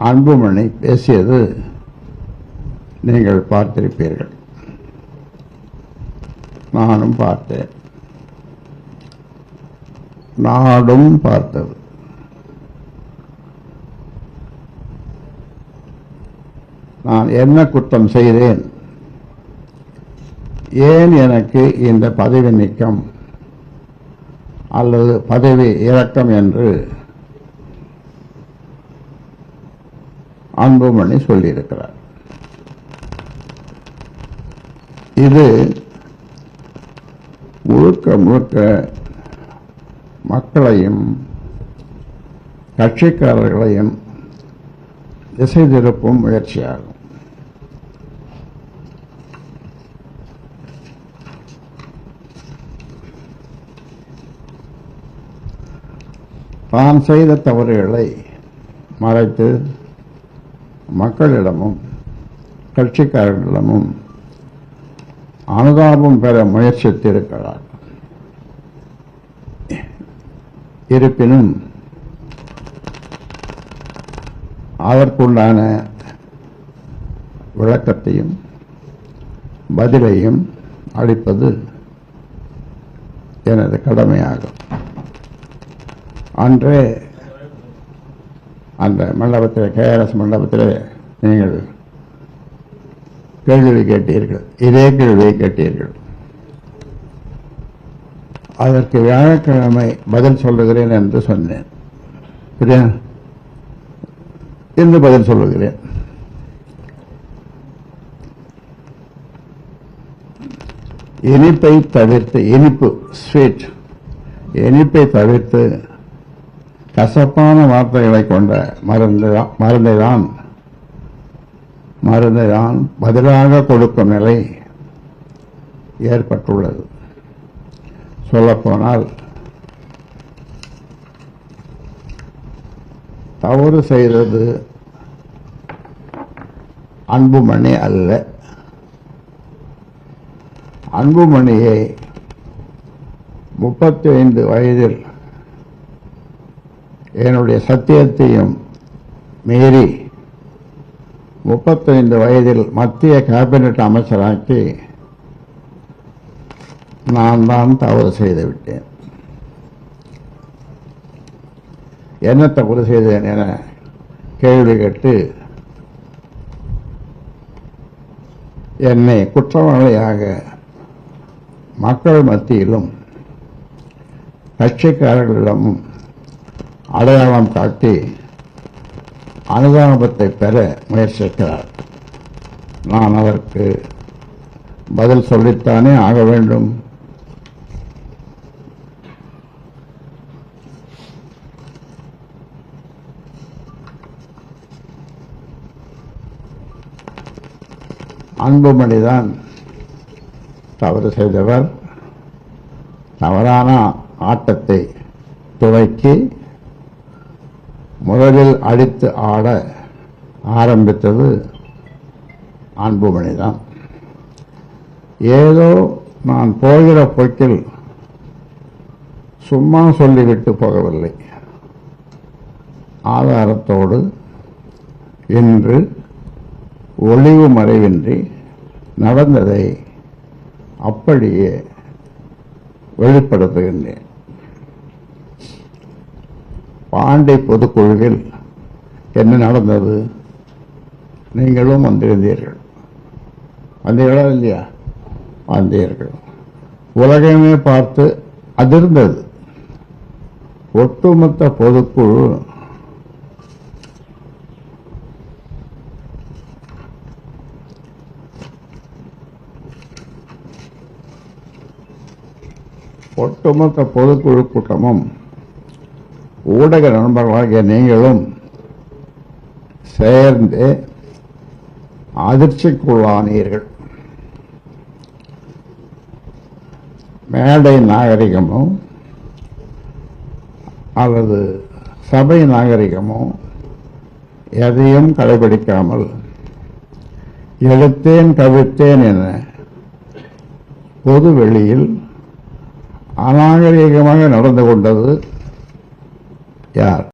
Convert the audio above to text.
அன்புமணி பேசியது நீங்கள் பார்த்திருப்பீர்கள். நானும் பார்த்தேன். நாடும் பார்த்தது. நான் என்ன குற்றம் செய்தேன்? ஏன் எனக்கு இந்த பதவி நீக்கம்? அல்லது பதவி இறக்கம் என்று அன்புமணி சொல்லியிருக்கிறார். இது முழுக்க முழுக்க மக்களையும் கட்சிக்காரர்களையும் திசை திருப்பும் முயற்சியாகும். தான் செய்த தவறுகளை மறைத்து மக்களிடமும் கட்சிக்காரர்களிடமும் அனுதாபம் பெற முயற்சித்திருக்கிறார். இருப்பினும் அதற்குண்டான விளக்கத்தையும் பதிலையும் அளிப்பது எனது கடமையாகும். அன்றே அந்த மண்டபத்தில் கேஆர்எஸ் மண்டபத்தில் நீங்கள் கேள்வி கேட்டீர்கள். இதே கேள்வியை கேட்டீர்கள். அதற்கு வியாழக்கிழமை பதில் சொல்லுகிறேன் என்று சொன்னேன். சரியா? என்று பதில் சொல்லுகிறேன். இனிப்பை தவிர்த்து இனிப்பு ஸ்வீட் இனிப்பை தவிர்த்து கசப்பான வார்த்தைகளை கொண்ட மருந்து மருந்தை தான் மருந்தை தான் பதிலாக கொடுக்கும் நிலை ஏற்பட்டுள்ளது. சொல்லப்போனால் தவறு செய்தது அன்புமணி அல்ல. அன்புமணியை முப்பத்தி ஐந்து வயதில் என்னுடைய சத்தியத்தையும் மீறி முப்பத்தைந்து வயதில் மத்திய கேபினட் அமைச்சராக்கி நான் தான் தவறு செய்துவிட்டேன் என்ன தவறு செய்தேன் என கேள்வி கேட்டு என்னை குற்றவாளியாக மக்கள் மத்தியிலும் கட்சிக்காரர்களிடமும் அடையாளம் காட்டி அனுதாபத்தை பெற முயற்சிக்கிறார். நான் அதற்கு பதில் சொல்லித்தானே ஆக வேண்டும். அன்புமணிதான் தவறு செய்தவர். தவறான ஆட்டத்தை துவக்கி முதலில் அடித்து ஆட ஆரம்பித்தது அன்புமணிதான். ஏதோ நான் போகிற போக்கில் சும்மா சொல்லிவிட்டு போகவில்லை. ஆதாரத்தோடு இன்று ஒளிவு மறைவின்றி நடந்ததை அப்படியே வெளிப்படுத்துகின்றேன். பாண்டை பொதுக்குழுவில் என்ன நடந்தது? நீங்களும் வந்திருந்தீர்கள். வந்தீர்களா இல்லையா? வந்தீர்கள். உலகமே பார்த்து அதிர்ந்தது. ஒட்டுமொத்த பொதுக்குழு ஒட்டுமொத்த பொதுக்குழு கூட்டமும் ஊடக நண்பர்களாகிய நீங்களும் சேர்ந்து அதிர்ச்சிக்குள்ளானீர்கள். மேடை நாகரிகமோ அல்லது சபை நாகரிகமோ எதையும் கடைபிடிக்காமல் எடுத்தேன் கவிழ்த்தேன் என பொது வெளியில் அநாகரிகமாக நடந்து கொண்டது Yeah.